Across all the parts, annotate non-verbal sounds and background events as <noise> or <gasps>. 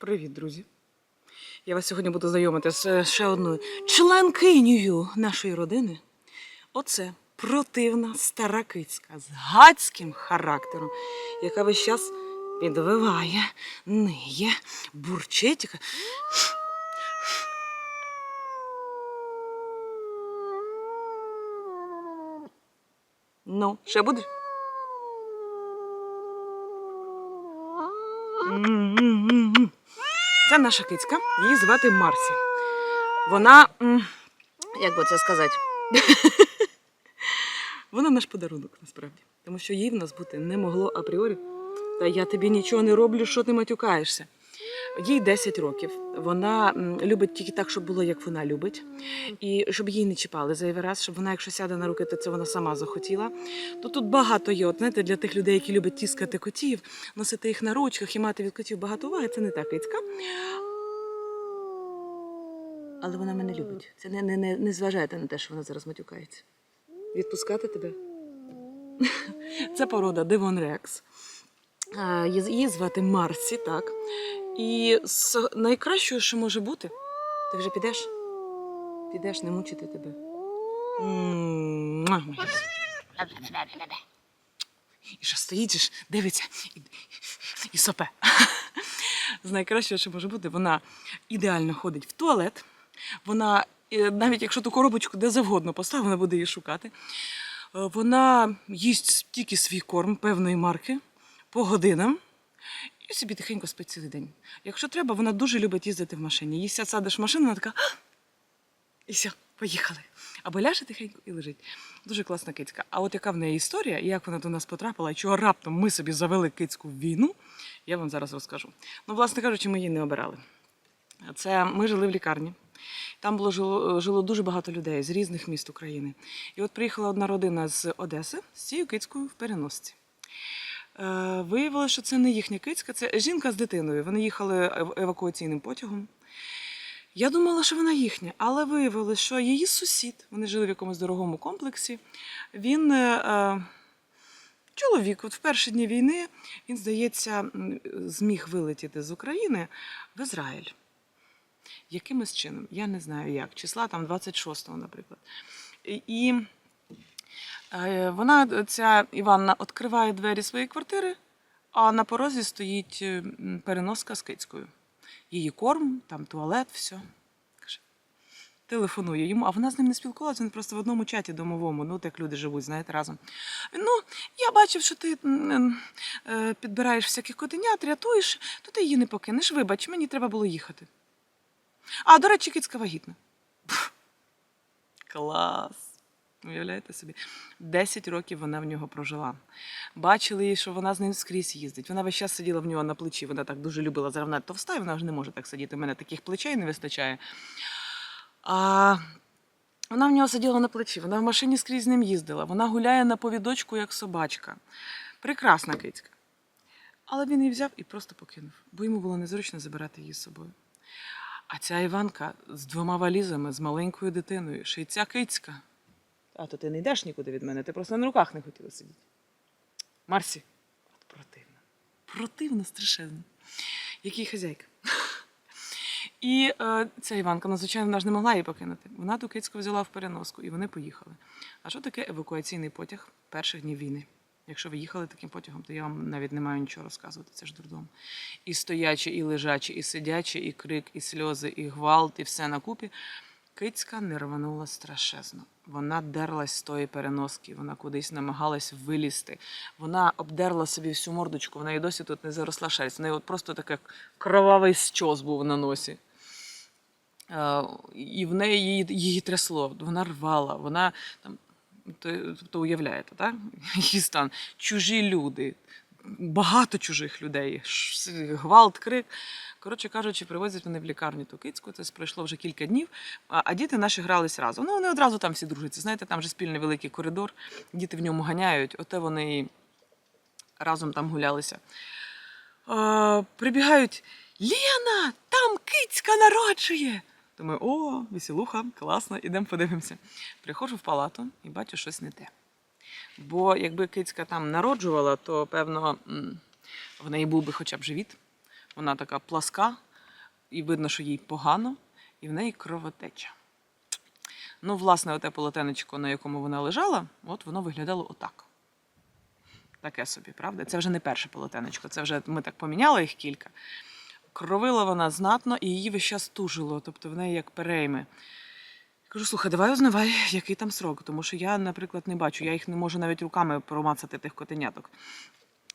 Привіт, друзі! Я вас сьогодні буду знайомити з е, ще одною членкинею нашої родини. Оце противна стара кицька з гадським характером, яка весь час підвиває, ниє, бурчить. Ну, ще будеш? М-м-м-м. Це наша кицька, її звати Марсі. Вона, як би це сказати, <laughs> вона наш подарунок насправді. Тому що їй в нас бути не могло апріорі. Та я тобі нічого не роблю, що ти матюкаєшся. Їй 10 років. Вона любить тільки так, щоб було, як вона любить. І щоб її не чіпали зайвий раз, щоб вона, якщо сяде на руки, то це вона сама захотіла. То тут багато є. От знаєте, для тих людей, які люблять тіскати котів, носити їх на ручках і мати від котів багато уваги, це не та кицька. Але вона мене любить. Це не, не, не, не зважайте на те, що вона зараз матюкається. Відпускати тебе? <laughs> Це порода Девон Рекс. Її її звати Марсі, так. І з найкращою, що може бути, ти вже підеш? Підеш не мучити тебе. Муа. І що стоїть, дивиться і, і сопе. З найкращого, що може бути, вона ідеально ходить в туалет. Вона, е, навіть якщо ту коробочку де завгодно поставить, вона буде її шукати. Е, Вона їсть тільки свій корм певної марки по годинам і собі тихенько спить цілий день. Якщо треба, вона дуже любить їздити в машині. Їй ся- садиш в машину, вона така. «А!» І все, поїхали. Або ляже тихенько і лежить. Дуже класна кицька. А от яка в неї історія, і як вона до нас потрапила, і чого раптом ми собі завели кицьку в війну, я вам зараз розкажу. Ну, власне кажучи, ми її не обирали. Це ми жили в лікарні. Там було жило, жило дуже багато людей з різних міст України. І от приїхала одна родина з Одеси з цією кицькою в переносці. Е, Виявилося, що це не їхня кицька, це жінка з дитиною. Вони їхали евакуаційним потягом. Я думала, що вона їхня, але виявилося, що її сусід, вони жили в якомусь дорогому комплексі. Він е, е, чоловік, от в перші дні війни, він, здається, зміг вилетіти з України в Ізраїль. Якимось чином, я не знаю як, числа там 26-го, наприклад. І- вона, ця Іванна, відкриває двері своєї квартири, а на порозі стоїть е, переноска з кицькою. Її корм, там туалет, все. Телефонує йому, а вона з ним не спілкувалася, він просто в одному чаті домовому, ну так люди живуть, знаєте, разом. Він, ну, я бачив, що ти е, підбираєш всяких котенят, рятуєш, то ти її не покинеш. Вибач, мені треба було їхати. А, до речі, кицька вагітна. Клас. Уявляєте собі? 10 років вона в нього прожила. Бачили, що вона з ним скрізь їздить. Вона весь час сиділа в нього на плечі. Вона так дуже любила зараз товста, і вона вже не може так сидіти. У мене таких плечей не вистачає. А вона в нього сиділа на плечі, вона в машині скрізь з ним їздила. Вона гуляє на повідочку, як собачка. Прекрасна кицька. Але він її взяв і просто покинув, бо йому було незручно забирати її з собою. А ця Іванка з двома валізами, з маленькою дитиною, ще й ця кицька. А то ти не йдеш нікуди від мене, ти просто на руках не хотіла сидіти. Марсі, от противно. Противно, страшенно. Який хазяйка. <laughs> І е, ця Іванка, ну, звичайно, вона ж не могла її покинути. Вона ту кицьку взяла в переноску, і вони поїхали. А що таке евакуаційний потяг перших днів війни? Якщо ви їхали таким потягом, то я вам навіть не маю нічого розказувати. Це ж дурдом. І стоячі, і лежачі, і сидячі, і крик, і сльози, і гвалт, і все на купі. Кицька не рванула страшезно. Вона дерлась з тої переноски, вона кудись намагалась вилізти. Вона обдерла собі всю мордочку, вона і досі тут не заросла шерсть. В неї от просто таке кровавий щос був на носі. Е, І в неї її, її трясло, вона рвала, вона там, то, то уявляєте, так? <laughs> Її стан. Чужі люди, багато чужих людей, гвалт, крик. Коротше кажучи, привозять вони в лікарню ту кицьку, це пройшло вже кілька днів, а, діти наші грались разом. Ну, вони одразу там всі дружаться. Знаєте, там вже спільний великий коридор, діти в ньому ганяють, оте вони разом там гулялися. А, прибігають: Лена, там кицька народжує. Думаю, о, веселуха, класно, ідемо подивимося. Приходжу в палату і бачу щось не те. Бо якби кицька там народжувала, то певно в неї був би хоча б живіт. Вона така пласка, і видно, що їй погано, і в неї кровотеча. Ну, власне, оте полотенечко, на якому вона лежала, от воно виглядало отак. Таке собі, правда? Це вже не перше полотенечко, це вже ми так поміняли їх кілька. Кровила вона знатно і її весь час тужило, тобто в неї як перейми. Кажу, слухай, давай узнавай, який там срок, тому що я, наприклад, не бачу, я їх не можу навіть руками промацати тих котеняток.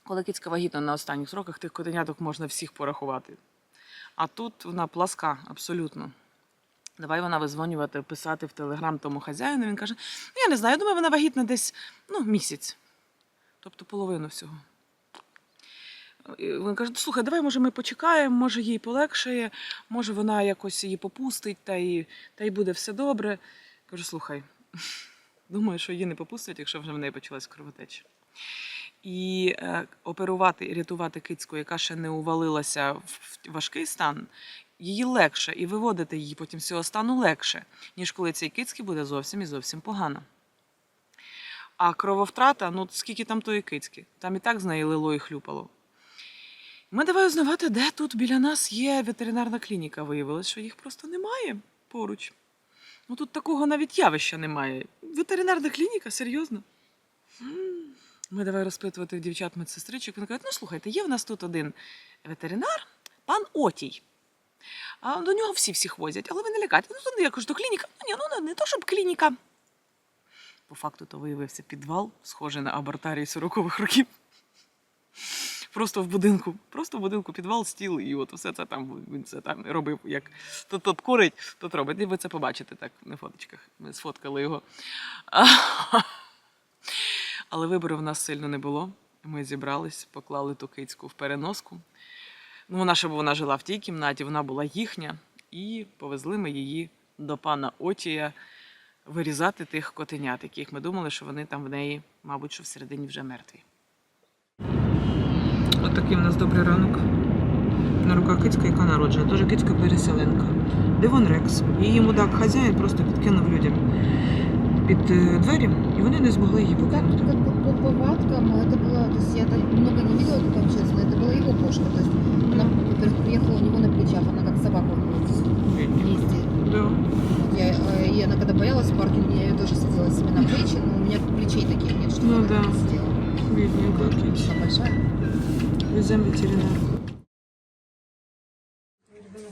Коли кицька вагітна на останніх сроках, тих котеняток можна всіх порахувати. А тут вона пласка, абсолютно. Давай вона визвонювати, писати в телеграм тому хазяїну. Він каже: ну я не знаю, я думаю, вона вагітна десь ну, місяць. Тобто половину всього. І Він каже: слухай, давай, може, ми почекаємо, може, їй полегшає, може, вона якось її попустить, та й, та й буде все добре. Кажу, слухай, <laughs> думаю, що її не попустять, якщо вже в неї почалась кровотеча. І е, оперувати і рятувати кицьку, яка ще не увалилася в важкий стан, її легше, і виводити її потім з цього стану легше, ніж коли цій кицьки буде зовсім і зовсім погано. А крововтрата, ну скільки там тої кицьки, там і так з неї лило і хлюпало. Ми давай узнавати, де тут біля нас є ветеринарна клініка. Виявилось, що їх просто немає поруч. Ну тут такого навіть явища немає. Ветеринарна клініка, серйозно. Ми давай розпитувати дівчат медсестричок. Вони кажуть, ну слухайте, є в нас тут один ветеринар, пан Отій. А до нього всі всіх возять, але ви не лякайте. Ну, туди я кажу, до клініка. Ну ні, ну не, то, щоб клініка. По факту то виявився підвал, схожий на абортарій 40-х років. Просто в будинку, просто в будинку підвал, стіл, і от все це там він це там робив, як тут, тут курить, тут робить. І ви це побачите так на фоточках. Ми сфоткали його. Але вибору в нас сильно не було. Ми зібрались, поклали ту кицьку в переноску. Ну, вона ще вона жила в тій кімнаті, вона була їхня, і повезли ми її до пана Отія вирізати тих котенят, яких ми думали, що вони там в неї, мабуть, що всередині вже мертві. От такий в нас добрий ранок. На руках кицька, яка народжена. Теж кицька переселенка. Девон Рекс. Її мудак хазяїн просто підкинув людям під е, двері, і вони не змогли її Как, покинути. как бы по повадкам это было, то есть я так много не видела, там честно, это была его кошка, то есть она, во-первых, приехала у него на плечах, она как собака у него здесь вместе. Да. Вот я, э, и она когда боялась в паркинге, я ее тоже садила себе на плечи, но у меня плечей таких нет, чтобы Ну она да. так сидела. Бідненька киця. Она большая. Везем ветеринарку.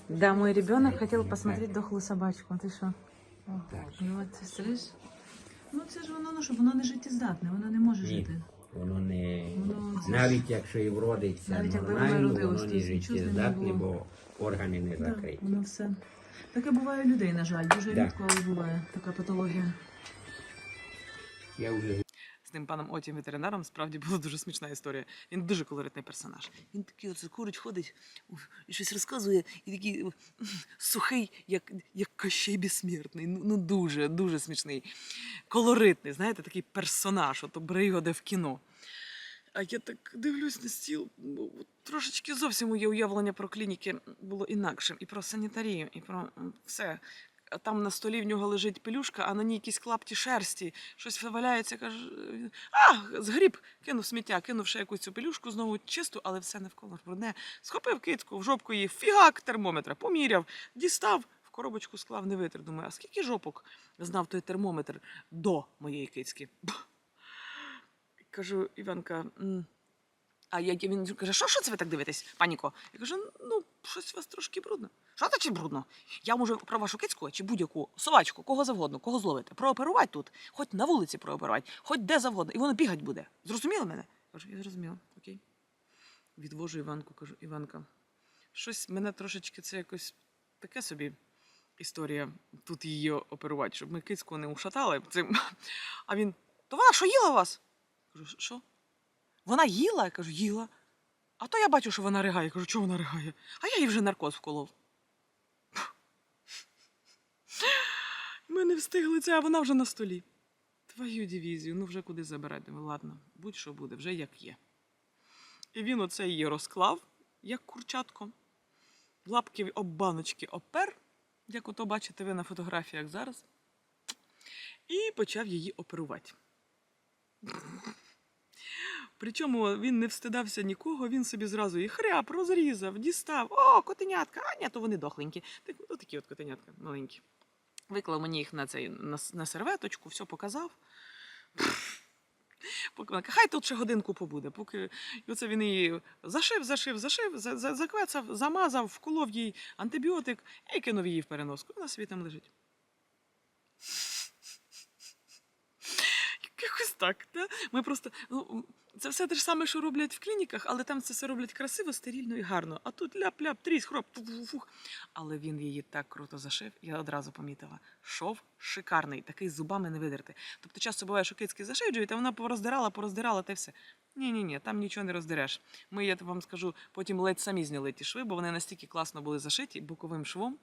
Да, мой ребенок хотел посмотреть дохлую собачку. Ты что? Ну, от ти слышиш? Ну це ж воно, ну, щоб воно не життєздатне, воно не може Ні. жити. Воно не Воно це ж- навіть якщо і вродиться Навіть якби воно нормально, родилось, воно то не нічого з ним не життєздатне, було. бо органи не Да, закриті. воно все. Таке буває у людей, на жаль. Дуже Да. рідко, але буває така патологія. Я вже тим паном Отім ветеринаром справді була дуже смішна історія. Він дуже колоритний персонаж. Він такий оце курить, ходить і щось розказує, і такий сухий, як, як Кощей безсмертний. Ну, ну дуже, дуже смішний. Колоритний, знаєте, такий персонаж, от бери його де в кіно. А я так дивлюсь на стіл, трошечки зовсім моє уявлення про клініки було інакшим. І про санітарію, і про все. Там на столі в нього лежить пелюшка, а на ній якісь клапті шерсті, щось валяється, каже, а, згріб, кинув сміття, кинув ще якусь цю пелюшку, знову чисту, але все навколо брудне. Схопив китку, в жопку її, фігак термометра, поміряв, дістав, в коробочку склав, не витер. Думаю, а скільки жопок знав той термометр до моєї кицьки? Кажу, Іванка, а як він каже, що, що це ви так дивитесь, паніко? Я кажу, ну, щось у вас трошки брудно. Що це чи брудно? Я можу про вашу кицьку чи будь-яку собачку, кого завгодно, кого зловити, прооперувати тут, хоч на вулиці прооперувати, хоч де завгодно, і воно бігать буде. Зрозуміли мене? Кажу, я зрозуміла, окей. Відвожу Іванку, кажу, Іванка, щось мене трошечки це якось таке собі історія тут її оперувати, щоб ми кицьку не ушатали цим. А він, то вона що їла вас? Кажу, що? Вона їла? Я кажу, їла. А то я бачу, що вона ригає. Кажу, чого вона ригає? А я їй вже наркоз вколов. Ми не встигли це, а вона вже на столі. Твою дивізію, ну вже куди забирати? Ладно, будь-що буде, вже як є. І він оце її розклав, як курчатко. Лапки об баночки опер, як ото бачите ви на фотографіях зараз. І почав її оперувати. Причому він не встидався нікого, він собі зразу і хряп, розрізав, дістав. О, котенятка! А ні, то вони дохленькі. Так, ну, такі от котенятка маленькі. Виклав мені їх на цей на, на серветочку, все показав. Хай тут ще годинку побуде. Поки і оце він її зашив, зашив, зашив, за- за- заквецав, замазав, вколов їй антибіотик і кинув її в переноску. Вона собі там лежить. Якось так. Да? Ми просто, ну, це все те ж саме, що роблять в клініках, але там це все роблять красиво, стерильно і гарно. А тут ляп-ляп, трісь, хроп, фух-фух. Але він її так круто зашив, я одразу помітила. Шов шикарний, такий зубами не видерти. Тобто часто буває, що кицьки зашивджують, а вона пороздирала, пороздирала та все. Ні, ні, ні, там нічого не роздереш. Ми, я вам скажу, потім ледь самі зняли ті шви, бо вони настільки класно були зашиті боковим швом.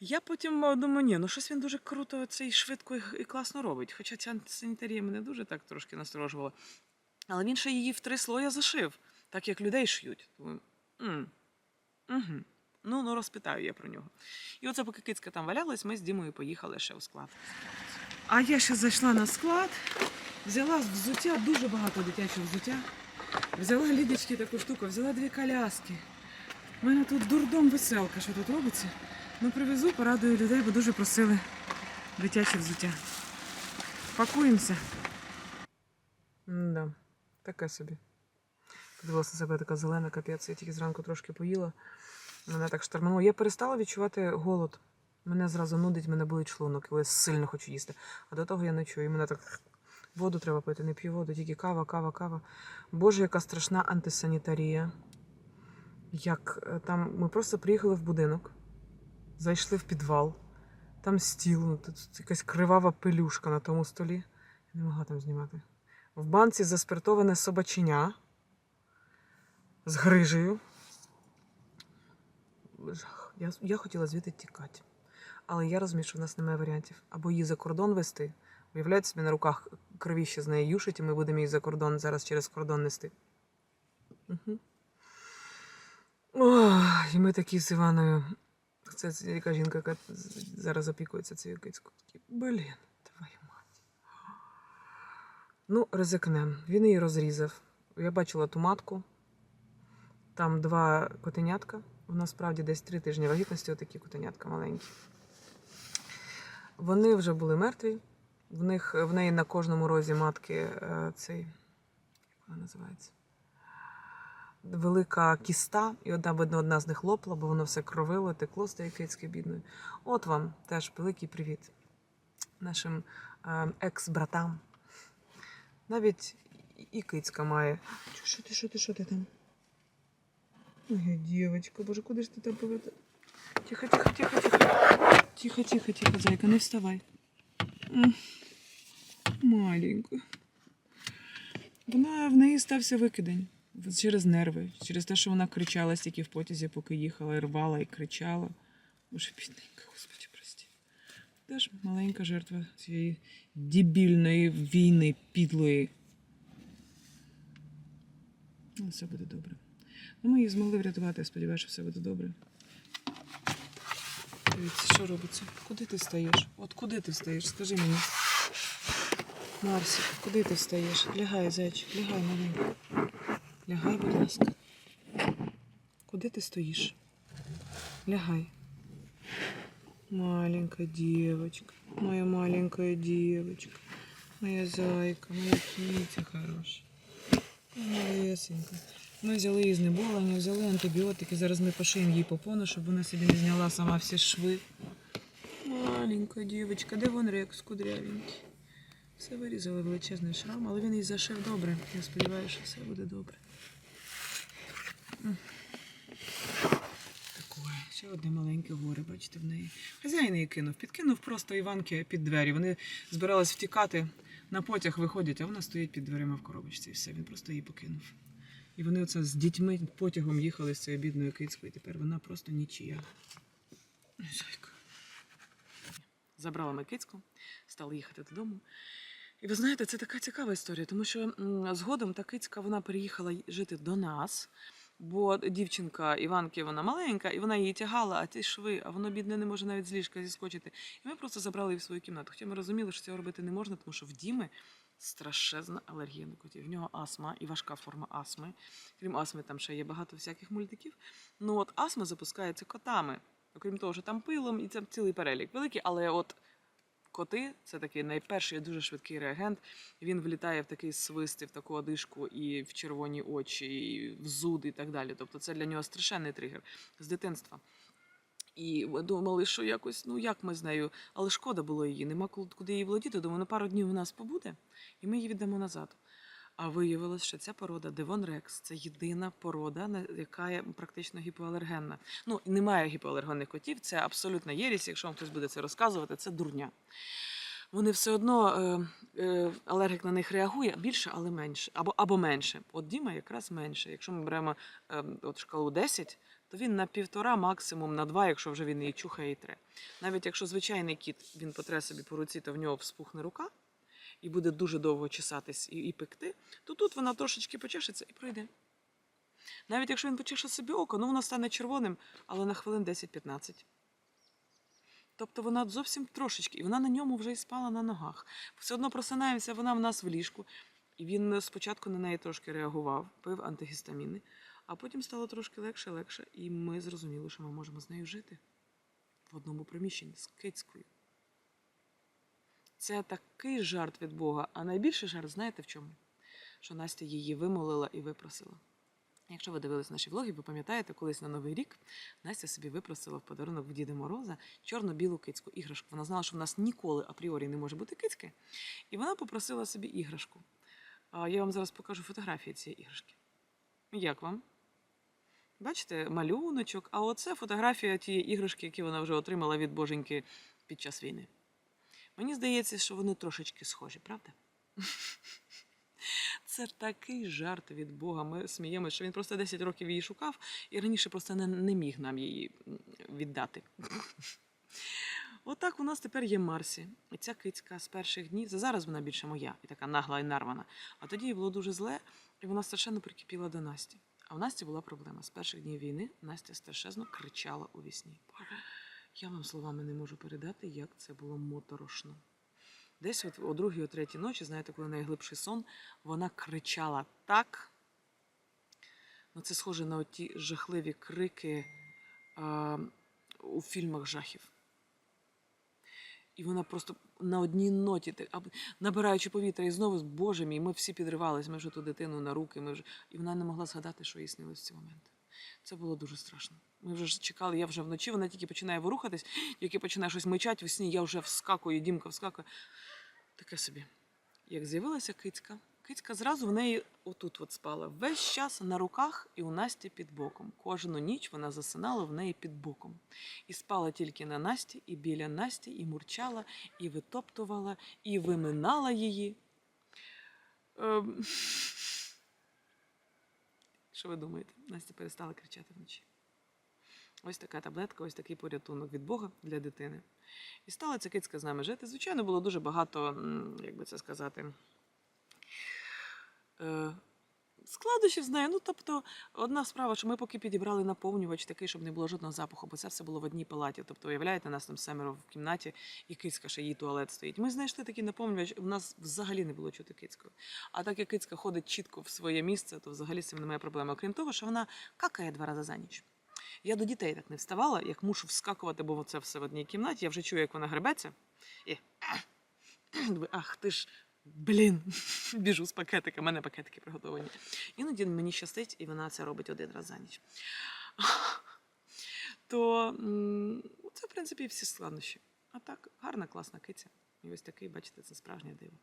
Я потім думаю, ні, ну щось він дуже круто це і швидко і, класно робить. Хоча ця санітарія мене дуже так трошки насторожувала. Але він ще її в три слоя зашив, так як людей шиють. Думаю, угу. Ну, ну розпитаю я про нього. І оце, поки кицька там валялась, ми з Дімою поїхали ще у склад. А я ще зайшла на склад, взяла взуття, дуже багато дитячого взуття. Взяла лідочки таку штуку, взяла дві коляски. У мене тут дурдом веселка, що тут робиться. Ну, привезу, порадую людей, бо дуже просили дитяче взуття. Пакуємося. Да, таке собі. Подивилася себе така зелена, капець. Я тільки зранку трошки поїла. Мене так штормануло. Я перестала відчувати голод. Мене зразу нудить, мене болить шлунок, і я сильно хочу їсти. А до того я не чую. І мене так воду треба пити, не п'ю воду, тільки кава, кава, кава. Боже, яка страшна антисанітарія. Як е, там ми просто приїхали в будинок, зайшли в підвал, там стіл, ну, тут якась кривава пилюшка на тому столі. Я не могла там знімати. В банці заспиртоване собаченя з грижею. Жах. Я, я хотіла звідти тікати. Але я розумію, що в нас немає варіантів. Або її за кордон вести. Уявляєте собі на руках кровіще з неї юшить, і ми будемо її за кордон зараз через кордон нести. Угу. Ох, і ми такі з Іваною. Це з- яка жінка, яка зараз опікується цією кицькою. Блін, твою мать. Ну, ризикнем. Він її розрізав. Я бачила ту матку. Там два котенятка. Вона справді десь три тижні вагітності, отакі котенятка маленькі. Вони вже були мертві. В, них, в неї на кожному розі матки е, цей. Як вона називається? Велика кіста, і одна, видно, одна з них лопла, бо воно все кровило, текло з тієї кицьки бідної. От вам теж великий привіт нашим е, екс-братам. Навіть і кицька має. Що ти, що ти, що ти там? Моя дівчинка, боже, куди ж ти там поведе? Тихо, тихо, тихо, тихо. Тихо, тихо, тихо, зайка, не вставай. Маленька. Вона в неї стався викидень через нерви, через те, що вона кричала стільки в потязі, поки їхала, і рвала і кричала. Боже, бідненька, господи, прості. Теж маленька жертва цієї дебільної війни, підлої. Ну, все буде добре. Ну, ми її змогли врятувати, я сподіваюся, що все буде добре. Дивіться, що робиться? Куди ти стаєш? От куди ти стаєш? Скажи мені. Марсик, куди ти стаєш? Лягай, зайчик, лягай маленько. Лягай, будь ласка. Куди ти стоїш? Лягай. Маленькая девочка, моя маленькая девочка, моя зайка, моя кітя хороша. Малесенька. Ми взяли її знеболення, взяли антибіотики. Зараз ми пошиємо їй попону, щоб вона собі не зняла сама всі шви. Маленька дівчинка, де вон рекс кудрявенький? Все вирізали величезний шрам, але він її зашив добре. Я сподіваюся, що все буде добре. Такое. Ще одне маленьке горе, бачите, в неї. Хазяїн її кинув. Підкинув просто Іванки під двері. Вони збирались втікати, на потяг виходять, а вона стоїть під дверима в коробочці. І все, він просто її покинув. І вони оце з дітьми потягом їхали з цією бідною кицькою. Тепер вона просто нічия. Зайка. Забрала ми кицьку, стали їхати додому. І ви знаєте, це така цікава історія, тому що згодом та кицька вона переїхала жити до нас. Бо дівчинка Іванки, вона маленька, і вона її тягала, а ті шви, а воно бідне не може навіть з ліжка зіскочити. І ми просто забрали її в свою кімнату. Хоча ми розуміли, що цього робити не можна, тому що в Діми страшезна алергія на котів. В нього астма і важка форма астми. Крім астми, там ще є багато всяких мультиків. Ну от астма запускається котами. Окрім того, що там пилом, і це цілий перелік великий, але от коти це такий найперший дуже швидкий реагент. Він влітає в такий свист, і в таку одишку, і в червоні очі, і в зуд, і так далі. Тобто це для нього страшенний тригер з дитинства. І ми думали, що якось, ну як ми з нею, але шкода було її, нема куди її володіти. Думаю, на пару днів у нас побуде, і ми її віддамо назад. А виявилось, що ця порода Девон Рекс це єдина порода, яка є практично гіпоалергенна. Ну, немає гіпоалергенних котів, це абсолютна єрість. Якщо вам хтось буде це розказувати, це дурня. Вони все одно е, е, алергік на них реагує більше, але менше. Або, або менше. От Діма якраз менше. Якщо ми беремо е, от шкалу 10, то він на півтора, максимум на два, якщо вже він її чухає і тре. Навіть якщо звичайний кіт він потре собі по руці, то в нього вспухне рука і буде дуже довго чесатись і, і пекти, то тут вона трошечки почешеться і пройде. Навіть якщо він почеше собі око, ну воно стане червоним, але на хвилин 10-15. Тобто вона зовсім трошечки, і вона на ньому вже і спала на ногах. Все одно просинаємося, вона в нас в ліжку. І він спочатку на неї трошки реагував, пив антигістаміни, а потім стало трошки легше, легше, і ми зрозуміли, що ми можемо з нею жити в одному приміщенні з кицькою. Це такий жарт від Бога. А найбільший жарт, знаєте в чому? Що Настя її вимолила і випросила. Якщо ви дивились наші влоги, ви пам'ятаєте, колись на Новий рік Настя собі випросила в подарунок в Діда Мороза чорно-білу кицьку іграшку. Вона знала, що в нас ніколи апріорі не може бути кицьки, і вона попросила собі іграшку. Я вам зараз покажу фотографії цієї іграшки. Як вам? Бачите, малюночок, а оце фотографія тієї іграшки, яку вона вже отримала від боженьки під час війни. Мені здається, що вони трошечки схожі, правда? <laughs> Це такий жарт від Бога. Ми сміємося, що він просто 10 років її шукав і раніше просто не, не міг нам її віддати. <laughs> Отак у нас тепер є Марсі. І ця кицька з перших днів. Зараз вона більше моя і така нагла і нарвана. А тоді їй було дуже зле, і вона страшенно прикипіла до Насті. А в Насті була проблема. З перших днів війни Настя страшенно кричала у вісні. Я вам словами не можу передати, як це було моторошно. Десь от о другій, о третій ночі, знаєте, коли найглибший сон, вона кричала так. Ну, це схоже на ті жахливі крики а, у фільмах жахів. І вона просто на одній ноті, набираючи повітря, і знову, Боже мій, ми всі підривались, ми вже ту дитину на руки, ми вже... і вона не могла згадати, що їй снилось в ці моменти. Це було дуже страшно. Ми вже чекали, я вже вночі, вона тільки починає ворухатись, <gasps> тільки починає щось мичати в сні, я вже вскакую, Дімка вскакує. Таке собі. Як з'явилася кицька, кицька зразу в неї отут от спала. Весь час на руках і у Насті під боком. Кожну ніч вона засинала в неї під боком. І спала тільки на Насті, і біля Насті, і мурчала, і витоптувала, і виминала її. Ем... <laughs> Що ви думаєте? Настя перестала кричати вночі. Ось така таблетка, ось такий порятунок від Бога для дитини. І стала ця кицька з нами жити. Звичайно, було дуже багато, як би це сказати, е, складнощів з нею. Ну, тобто, одна справа, що ми поки підібрали наповнювач такий, щоб не було жодного запаху, бо це все було в одній палаті. Тобто, уявляєте, нас там семеро в кімнаті, і кицька ще її туалет стоїть. Ми знайшли такий наповнювач, у нас взагалі не було чути кицькою. А так як кицька ходить чітко в своє місце, то взагалі з цим немає проблеми. Окрім того, що вона какає два рази за ніч. Я до дітей так не вставала, як мушу вскакувати, бо це все в одній кімнаті. Я вже чую, як вона гребеться. І ах ти ж, блін, <laughs> біжу з пакетика, в мене пакетики приготовані. Іноді мені щастить, і вона це робить один раз за ніч. <laughs> То це, в принципі, всі складнощі. А так, гарна, класна киця. І ось такий, бачите, це справжнє диво.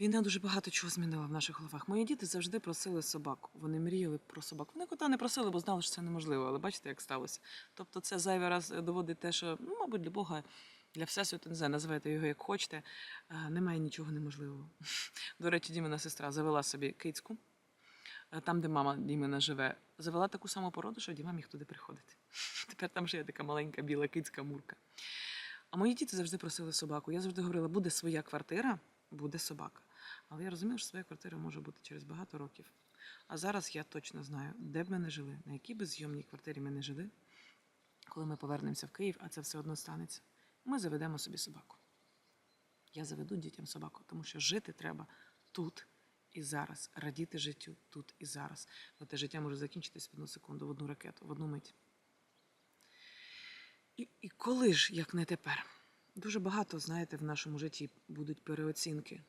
Війна дуже багато чого змінила в наших головах. Мої діти завжди просили собаку. Вони мріяли про собаку. Вони кота не просили, бо знали, що це неможливо. Але бачите, як сталося. Тобто, це зайвий раз доводить те, що, ну, мабуть, для Бога, для всесвіту, не знаю, називайте його як хочете. е, Немає нічого неможливого. До речі, Дімина сестра завела собі кицьку. е, Там, де мама Дімина живе, завела таку саму породу, що Діма міг туди приходити. <laughs> Тепер там є така маленька біла кицька мурка. А мої діти завжди просили собаку. Я завжди говорила, буде своя квартира, буде собака. Але я розумію, що своя квартира може бути через багато років. А зараз я точно знаю, де б ми не жили, на якій би зйомній квартирі ми не жили. Коли ми повернемося в Київ, а це все одно станеться, ми заведемо собі собаку. я заведу дітям собаку, тому що жити треба тут і зараз, радіти життю тут і зараз. Бо те життя може закінчитись в одну секунду, в одну ракету, в одну мить. І, і коли ж, як не тепер? Дуже багато, знаєте, в нашому житті будуть переоцінки.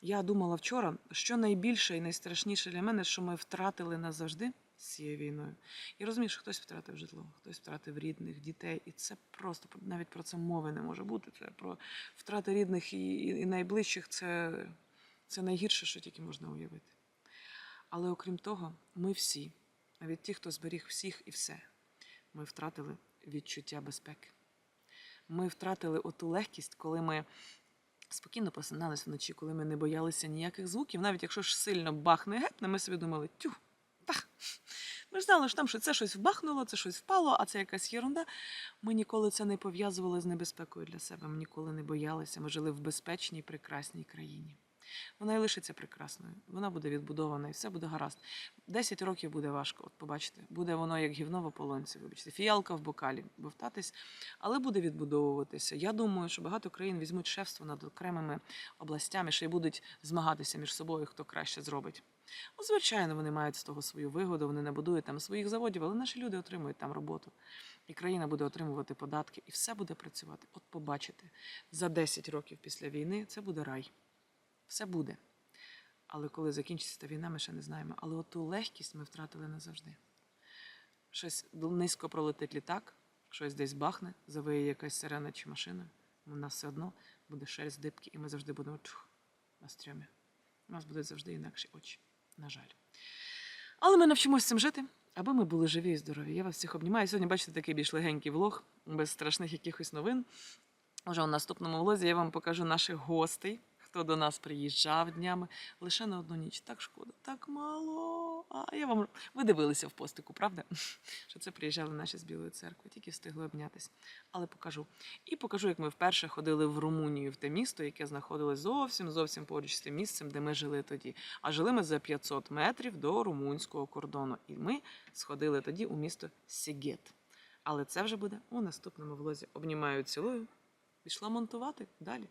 Я думала вчора, що найбільше і найстрашніше для мене, що ми втратили назавжди з цією війною. І розумію, що хтось втратив житло, хтось втратив рідних, дітей. І це просто навіть про це мови не може бути. Це про втрати рідних і, і, найближчих це, це найгірше, що тільки можна уявити. Але окрім того, ми всі, навіть ті, хто зберіг всіх і все, ми втратили відчуття безпеки. Ми втратили оту легкість, коли ми спокійно просинались вночі, коли ми не боялися ніяких звуків, навіть якщо ж сильно бахне гепне, ми собі думали, тю, та. Ми ж знали, що там що це щось вбахнуло, це щось впало, а це якась єрунда. Ми ніколи це не пов'язували з небезпекою для себе. Ми ніколи не боялися. Ми жили в безпечній, прекрасній країні. Вона і лишиться прекрасною. Вона буде відбудована і все буде гаразд. Десять років буде важко, от побачите. Буде воно як гівно в ополонці, вибачте, фіалка в бокалі, бовтатись, але буде відбудовуватися. Я думаю, що багато країн візьмуть шефство над окремими областями, ще й будуть змагатися між собою, хто краще зробить. Ну, звичайно, вони мають з того свою вигоду, вони не будують там своїх заводів, але наші люди отримують там роботу. І країна буде отримувати податки, і все буде працювати. От побачите, за 10 років після війни це буде рай. Все буде. Але коли закінчиться та війна, ми ще не знаємо. Але от ту легкість ми втратили назавжди. Щось низько пролетить літак, щось десь бахне, завиє якась сирена чи машина. У нас все одно буде шерсть дибки, і ми завжди будемо чух, на стрьомі. У нас будуть завжди інакші очі. На жаль. Але ми навчимося цим жити, аби ми були живі і здорові. Я вас всіх обнімаю. Сьогодні бачите такий більш легенький влог, без страшних якихось новин. Уже у наступному влозі я вам покажу наших гостей, хто до нас приїжджав днями лише на одну ніч. Так шкода, так мало. А я вам ви дивилися в постику, правда? <laughs> Що це приїжджали наші з Білої церкви, тільки встигли обнятись. Але покажу. І покажу, як ми вперше ходили в Румунію, в те місто, яке знаходилось зовсім зовсім поруч з тим місцем, де ми жили тоді. А жили ми за 500 метрів до румунського кордону. І ми сходили тоді у місто Сігет. Але це вже буде у наступному влозі. Обнімаю, цілую. Пішла монтувати далі.